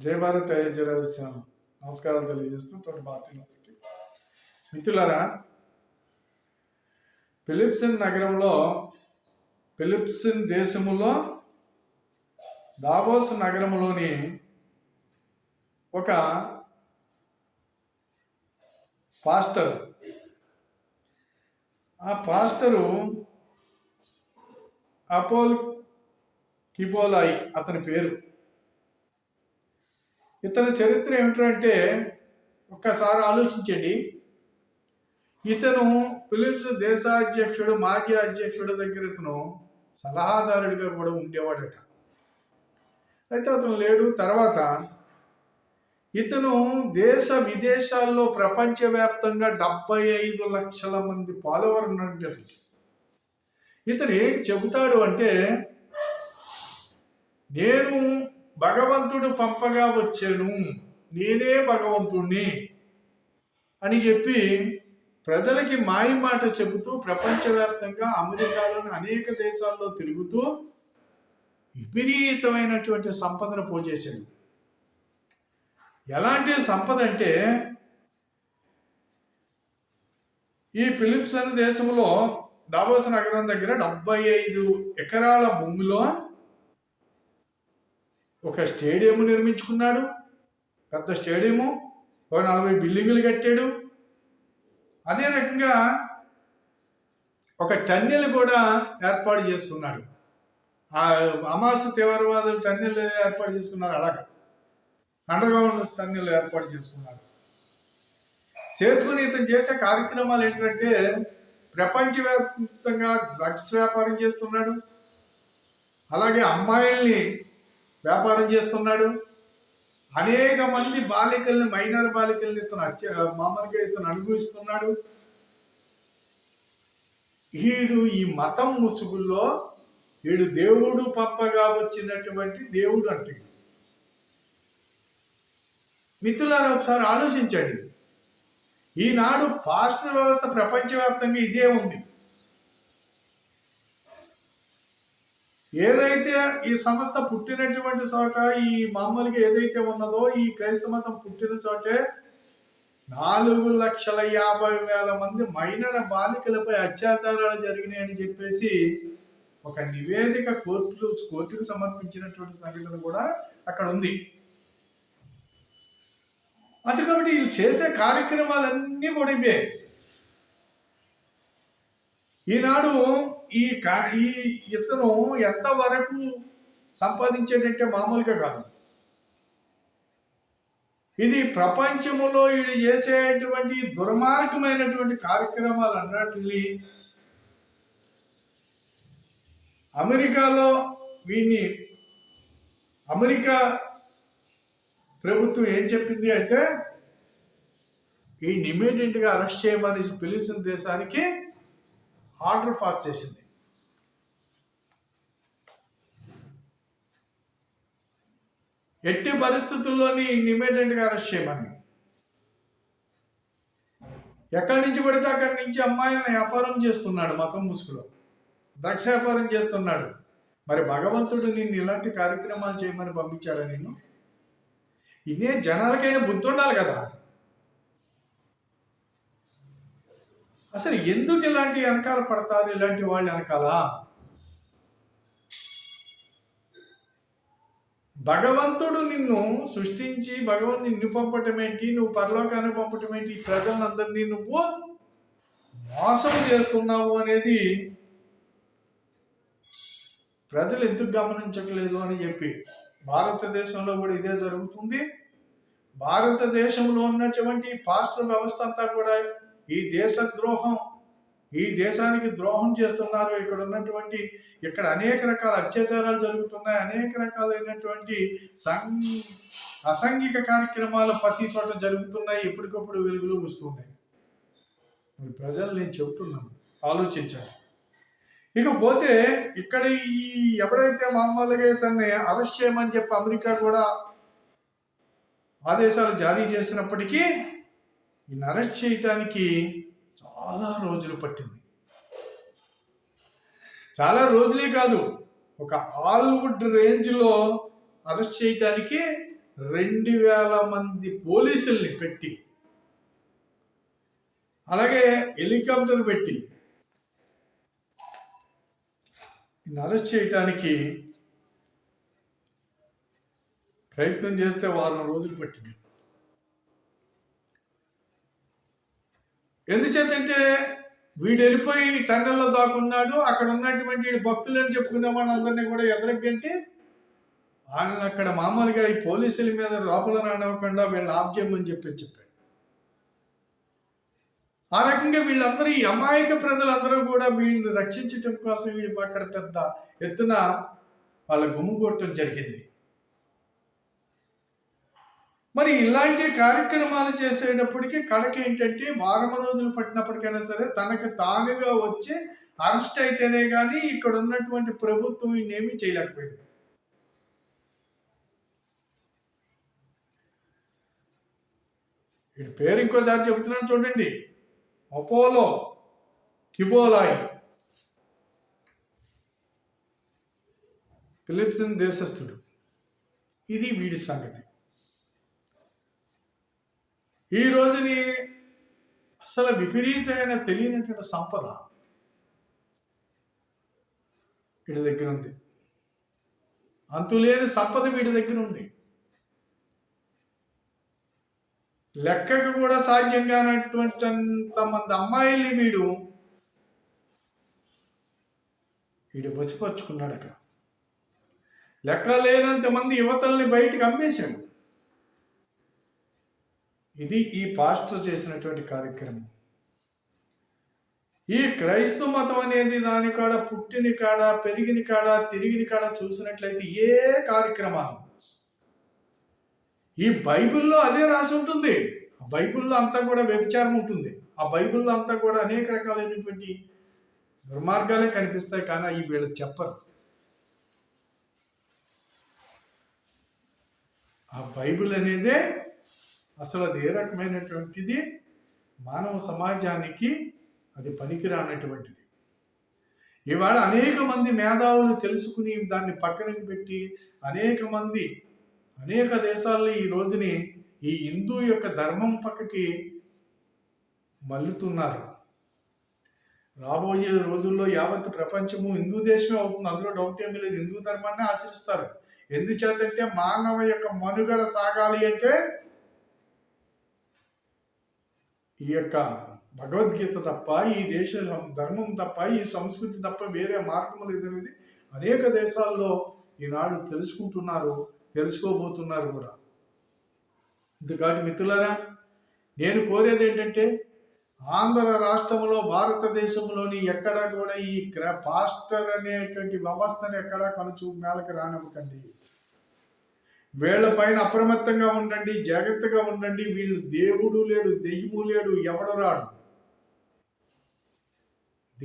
జయ భారత్ జయరాజస్వామి నమస్కారాలు తెలియజేస్తూ తోటి భారతీయులకి మిత్రులారా ఫిలిప్సిన్ నగరంలో ఫిలిప్సిన్ దేశములో దావోస్ నగరంలోని ఒక పాస్టర్. ఆ పాస్టరు అపోల్ కిబోలాయి అతని పేరు. ఇతని చరిత్ర ఏమిటంటే ఒక్కసారి ఆలోచించండి. ఇతను ఫిలిప్స్ దేశాధ్యక్షుడు మాజీ అధ్యక్షుడు దగ్గర ఇతను సలహాదారుడిగా కూడా ఉండేవాడట. అయితే అతను లేడు. తర్వాత ఇతను దేశ విదేశాల్లో ప్రపంచవ్యాప్తంగా డెబ్బై ఐదు లక్షల మంది ఫాలోవర్ ఉన్నట్టు ఇతను ఏం చెబుతాడు అంటే నేను భగవంతుడు పంపగా వచ్చాను. నేనే భగవంతుణ్ణి అని చెప్పి ప్రజలకి మాయ మాట చెబుతూ ప్రపంచవ్యాప్తంగా అమెరికాలోని అనేక దేశాల్లో తిరుగుతూ విపరీతమైనటువంటి సంపదను పోజేశాడు. ఎలాంటి సంపద అంటే ఈ ఫిలిప్స్ అనే దేశంలో దావోస్ నగరం దగ్గర డెబ్బై ఐదు ఎకరాల భూమిలో ఒక స్టేడియం నిర్మించుకున్నాడు. పెద్ద స్టేడియము ఒక నలభై బిల్డింగులు కట్టాడు. అదే రకంగా ఒక టన్నెల్ కూడా ఏర్పాటు చేసుకున్నాడు. ఆ అమాస తీవ్రవాదులు టన్నెల్ ఏర్పాటు చేసుకున్నారు. అలాగ. అండర్ గ్రౌండ్ టన్నెల్ ఏర్పాటు చేసుకున్నారు చేసుకుని ఇతను చేసే కార్యక్రమాలు ఏంటంటే ప్రపంచవ్యాప్తంగా డ్రగ్స్ వ్యాపారం చేస్తున్నాడు. అలాగే అమ్మాయిల్ని వ్యాపారం చేస్తున్నాడు. అనేక మంది బాలికల్ని మైనర్ బాలికల్ని ఇతను అత్య మామూలుగా ఇతను అనుభవిస్తున్నాడు. వీడు ఈ మతం ముసుగుల్లో వీడు దేవుడు పప్పగా వచ్చినటువంటి దేవుడు అంటే మిత్రులారా ఒకసారి ఆలోచించండి. ఈనాడు పాస్టర్ వ్యవస్థ ప్రపంచవ్యాప్తంగా ఇదే ఉంది. ఏదైతే ఈ సంస్థ పుట్టినటువంటి చోట ఈ మామూలుగా ఏదైతే ఉన్నదో ఈ క్రైస్తవ మతం పుట్టిన చోటే నాలుగు లక్షల యాభై వేల మంది మైనర్ బాలికలపై అత్యాచారాలు జరిగినాయని చెప్పేసి ఒక నివేదిక కోర్టులు కోర్టుకు సమర్పించినటువంటి సంఘటన కూడా అక్కడ ఉంది. అది కాబట్టి వీళ్ళు చేసే కార్యక్రమాలన్నీ కూడా ఇవే. ఈనాడు ఈ కా ఈ ఇతను ఎంతవరకు సంపాదించేటంటే మామూలుగా కాదు. ఇది ప్రపంచంలో వీడు చేసేటువంటి దుర్మార్గమైనటువంటి కార్యక్రమాలు అన్నట్లని అమెరికాలో వీడిని అమెరికా ప్రభుత్వం ఏం చెప్పింది అంటే ఈ ఇమీడియట్గా అరెస్ట్ చేయమని పిలిచిన దేశానికి ఆర్డర్ పాస్ చేసింది. ఎట్టి పరిస్థితుల్లోని ఇమీడియట్గా అరెస్ట్ చేయమని ఎక్కడి నుంచి పడితే అక్కడి నుంచి అమ్మాయిలను వ్యాపారం చేస్తున్నాడు మతం ముసుగులో. ద్రక్ష వ్యాపారం చేస్తున్నాడు. మరి భగవంతుడు నిన్ను ఇలాంటి కార్యక్రమాలు చేయమని పంపించాడా నేను ఇదే జనాలకైనా బుద్ధి ఉండాలి కదా. అసలు ఎందుకు ఇలాంటి వెనకాల పడతారు ఇలాంటి వాళ్ళు వెనకాల? భగవంతుడు నిన్ను సృష్టించి భగవంతుని నిన్ను పంపటం ఏంటి? నువ్వు పరలోకాన్ని పంపటం ఏంటి? ప్రజలందరినీ నువ్వు మోసం చేస్తున్నావు అనేది ప్రజలు ఎందుకు గమనించట్లేదు అని చెప్పి భారతదేశంలో కూడా ఇదే జరుగుతుంది. భారతదేశంలో ఉన్నటువంటి పాస్టర్ వ్యవస్థ అంతా కూడా ఈ దేశ ద్రోహం ఈ దేశానికి ద్రోహం చేస్తున్నారు. ఇక్కడ ఉన్నటువంటి ఇక్కడ అనేక రకాల అత్యాచారాలు జరుగుతున్నాయి. అనేక రకాలైనటువంటి సం అసాంఘిక కార్యక్రమాలు ప్రతి చోట జరుగుతున్నాయి. ఎప్పటికప్పుడు వెలుగులు వస్తున్నాయి. మరి ప్రజలు నేను చెబుతున్నాను. ఆలోచించాలి ఇకపోతే ఇక్కడ ఈ ఎవడైతే మామూలుగా తనని అరెస్ట్ చేయమని చెప్పి అమెరికా కూడా ఆదేశాలు జారీ చేసినప్పటికీ ఈయన అరెస్ట్ చేయటానికి చాలా రోజులు పట్టింది. చాలా రోజులే కాదు ఒక హాలీవుడ్ రేంజ్లో అరెస్ట్ చేయటానికి రెండు వేల మంది పోలీసుల్ని పెట్టి అలాగే హెలికాప్టర్ పెట్టి అరెస్ట్ చేయటానికి ప్రయత్నం చేస్తే వారం రోజులు పట్టింది. ఎందుచేతంటే వీడు వెళ్ళిపోయి టన్నెల్లో దాకున్నాడు అక్కడ ఉన్నటువంటి వీడి భక్తులు అని చెప్పుకునే వాళ్ళందరినీ కూడా ఎదరగంటే వాళ్ళని అక్కడ మామూలుగా ఈ పోలీసుల మీద లోపల రానివ్వకుండా వీళ్ళని ఆఫ్ చేయమని చెప్పి చెప్పాడు. ఆ రకంగా వీళ్ళందరూ ఈ అమాయక ప్రజలందరూ కూడా వీళ్ళని రక్షించటం కోసం వీళ్ళు అక్కడ పెద్ద ఎత్తున వాళ్ళ గుమ్ముకొట్టడం జరిగింది. మరి ఇలాంటి కార్యక్రమాలు చేసేటప్పటికీ కళకి ఏంటంటే వారం రోజులు పట్టినప్పటికైనా సరే తనకు తానుగా వచ్చి అరెస్ట్ అయితేనే కానీ ఇక్కడ ఉన్నటువంటి ప్రభుత్వం ఏమీ చేయలేకపోయింది. వీడి పేరు ఇంకోసారి చెబుతున్నాను చూడండి. Apollo Quiboloy. ఫిలిప్సిన్ దేశస్థుడు. ఇది వీడి సంగతి. ఈ రోజుని అసలు విపరీతమైన తెలియనటువంటి సంపద వీడి దగ్గర ఉంది. అంతులేని సంపద వీడి దగ్గర ఉంది. లెక్కకు కూడా సాధ్యం కానటువంటి మంది అమ్మాయిల్ని వీడు వీడు వసిపరుచుకున్నాడు అక్కడ. లెక్క లేనంత మంది యువతల్ని బయటకు అమ్మేశాడు. ఇది ఈ పాస్టర్ చేసినటువంటి కార్యక్రమం. ఈ క్రైస్తవ మతం అనేది దాని కాడ పుట్టిన కాడ పెరిగిన కాడ తిరిగిన కాడ చూసినట్లయితే ఏ కార్యక్రమాలు? ఈ బైబిల్లో అదే రాసి ఉంటుంది. ఆ బైబిల్లో అంతా కూడా వ్యభిచారం ఉంటుంది. ఆ బైబిల్లో అంతా కూడా అనేక రకాలైనటువంటి దుర్మార్గాలే కనిపిస్తాయి కానీ అవి వీళ్ళు చెప్పరు. ఆ బైబిల్ అనేదే అసలు అది ఏ రకమైనటువంటిది? మానవ సమాజానికి అది పనికిరానటువంటిది. ఇవాళ అనేక మంది మేధావులు తెలుసుకుని దాన్ని పక్కన పెట్టి అనేక మంది అనేక దేశాల్లో ఈ రోజుని ఈ హిందూ యొక్క ధర్మం పక్కకి మల్లుతున్నారు రాబోయే రోజుల్లో యావత్ ప్రపంచము హిందూ దేశమే అవుతుంది. అందులో డౌట్ ఏమీ లేదు. హిందూ ధర్మాన్ని ఆచరిస్తారు. ఎందుచేతంటే మానవ యొక్క మనుగడ సాగాలి అంటే ఈ యొక్క భగవద్గీత తప్ప ఈ దేశ ధర్మం తప్ప ఈ సంస్కృతి తప్ప వేరే మార్గం లేదనేది అనేక దేశాల్లో ఈనాడు తెలుసుకుంటున్నారు తెలుసుకోబోతున్నారు కూడా. ఇందుకాటి మిత్రులరా నేను కోరేది ఏంటంటే ఆంధ్ర రాష్ట్రంలో భారతదేశంలోని ఎక్కడా కూడా ఈ క్ర పాస్టర్ అనేటువంటి వ్యవస్థను ఎక్కడా కనుచూ మేలకు రానివ్వకండి. వీళ్ళ పైన అప్రమత్తంగా ఉండండి జాగ్రత్తగా ఉండండి. వీళ్ళు దేవుడు లేడు దెయ్యము లేడు ఎవడు రాడు?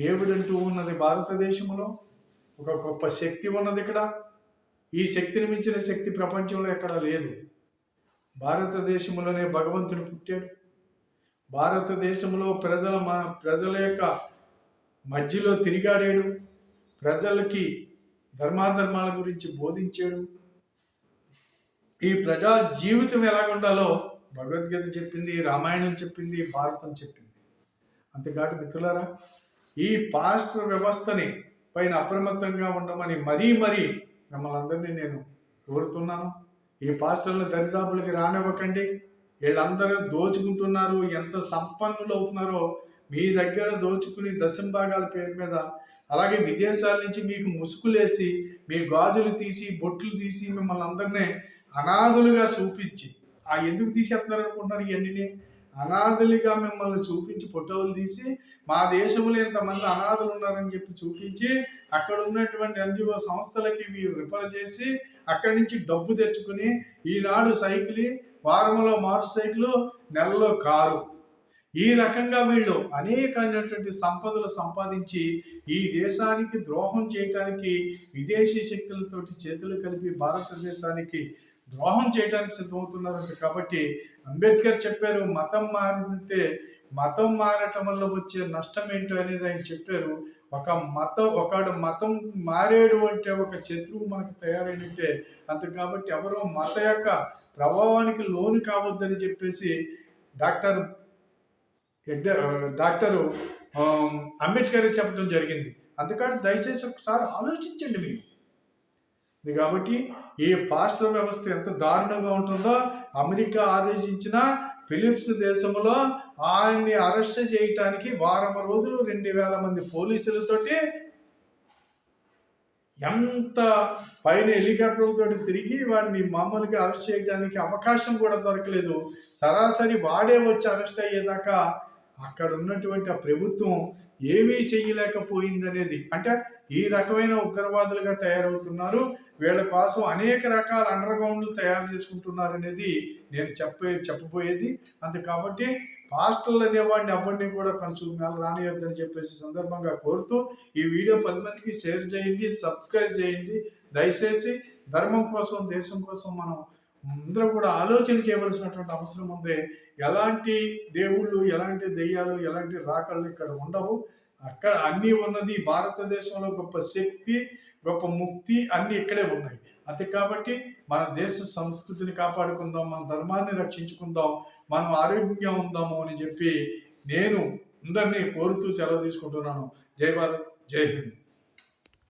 దేవుడు అంటూ ఉన్నది భారతదేశంలో ఒక గొప్ప శక్తి ఉన్నది ఇక్కడ. ఈ శక్తిని మించిన శక్తి ప్రపంచంలో ఎక్కడా లేదు. భారతదేశంలోనే భగవంతుడు పుట్టాడు. భారతదేశంలో ప్రజల మా ప్రజల యొక్క మధ్యలో తిరిగాడాడు. ప్రజలకి ధర్మాధర్మాల గురించి బోధించాడు. ఈ ప్రజా జీవితం ఎలా ఉండాలో భగవద్గీత చెప్పింది రామాయణం చెప్పింది భారతం చెప్పింది. అంతేకాదు మిత్రులారా ఈ పాస్టర్ వ్యవస్థని పైన అప్రమత్తంగా ఉండమని మరీ మరీ మిమ్మల్ని అందరినీ నేను కోరుతున్నాను. ఈ పాస్టర్లు దరిదాపులకి రానివ్వకండి. వీళ్ళందరూ దోచుకుంటున్నారు. ఎంత సంపన్నులు అవుతున్నారో మీ దగ్గర దోచుకుని దశంభాగాల పేరు మీద అలాగే విదేశాల నుంచి మీకు ముసుగులేసి మీ గాజులు తీసి బొట్లు తీసి మిమ్మల్ని అందరినీ అనాథులుగా చూపించి ఆ ఎందుకు తీసేస్తున్నారు అనుకుంటున్నారు ఇవన్నీ అనాథులుగా మిమ్మల్ని చూపించి ఫోటోలు తీసి మా దేశంలో ఇంతమంది అనాథులు ఉన్నారని చెప్పి చూపించి అక్కడ ఉన్నటువంటి ఎన్జిఓ సంస్థలకి వీరు రిఫర్ చేసి అక్కడి నుంచి డబ్బు తెచ్చుకుని ఈనాడు సైకిల్ వారంలో మోటార్ సైకిల్ నెలలో కారు. ఈ రకంగా వీళ్ళు అనేకమైనటువంటి సంపదలు సంపాదించి ఈ దేశానికి ద్రోహం చేయటానికి విదేశీ శక్తులతోటి చేతులు కలిపి భారతదేశానికి ద్రోహం చేయడానికి సిద్ధమవుతున్నారు కాబట్టి అంబేద్కర్ చెప్పారు మతం మారితే మతం మారటం వల్ల వచ్చే నష్టం ఏంటో అనేది ఆయన చెప్పారు. ఒక మతం ఒకడు మతం మారేడు అంటే ఒక శత్రువు మనకు తయారైనట్టే. అంత కాబట్టి ఎవరో మత యొక్క ప్రభావానికి లోను కావద్దని చెప్పేసి డాక్టర్ డాక్టరు అంబేద్కర్ చెప్పడం జరిగింది. అందుకని దయచేసి ఒకసారి ఆలోచించండి మీరు. ఉంది కాబట్టి ఈ పాస్టర్ వ్యవస్థ ఎంత దారుణంగా ఉంటుందో అమెరికా ఆదేశించిన ఫిలిప్స్ దేశంలో ఆయన్ని అరెస్ట్ చేయటానికి వారం రోజులు రెండు వేల మంది పోలీసులతోటి ఎంత పైన హెలికాప్టర్లతో తిరిగి వాడిని మామూలుగా అరెస్ట్ చేయడానికి అవకాశం కూడా దొరకలేదు. సరాసరి వాడే వచ్చి అరెస్ట్ అయ్యేదాకా అక్కడ ఉన్నటువంటి ఆ ప్రభుత్వం ఏమీ చేయలేకపోయిందనేది అంటే ఈ రకమైన ఉగ్రవాదులుగా తయారవుతున్నారు. వీళ్ళ కోసం అనేక రకాల అండర్ గ్రౌండ్లు తయారు చేసుకుంటున్నారు అనేది నేను చెప్పే చెప్పబోయేది. అంతే కాబట్టి పాస్టర్లు అనేవాడిని ఎవరిని కూడా కన్సూమ్ రానియొద్దని చెప్పేసి సందర్భంగా కోరుతూ ఈ వీడియో పది మందికి షేర్ చేయండి సబ్స్క్రైబ్ చేయండి. దయచేసి ధర్మం కోసం దేశం కోసం మనం అందరూ కూడా ఆలోచన చేయవలసినటువంటి అవసరం ఉంది ఎలాంటి దేవుళ్ళు ఎలాంటి దెయ్యాలు ఎలాంటి రాకళ్ళు ఇక్కడ ఉండవు. అక్కడ అన్నీ ఉన్నది భారతదేశంలో గొప్ప శక్తి గొప్ప ముక్తి అన్నీ ఇక్కడే ఉన్నాయి. అంతే కాబట్టి మన దేశ సంస్కృతిని కాపాడుకుందాం మన ధర్మాన్ని రక్షించుకుందాం మనం ఆరోగ్యంగా ఉందాము అని చెప్పి నేను అందరినీ కోరుతూ సెలవు తీసుకుంటున్నాను. జై భారత్ జై హింద్.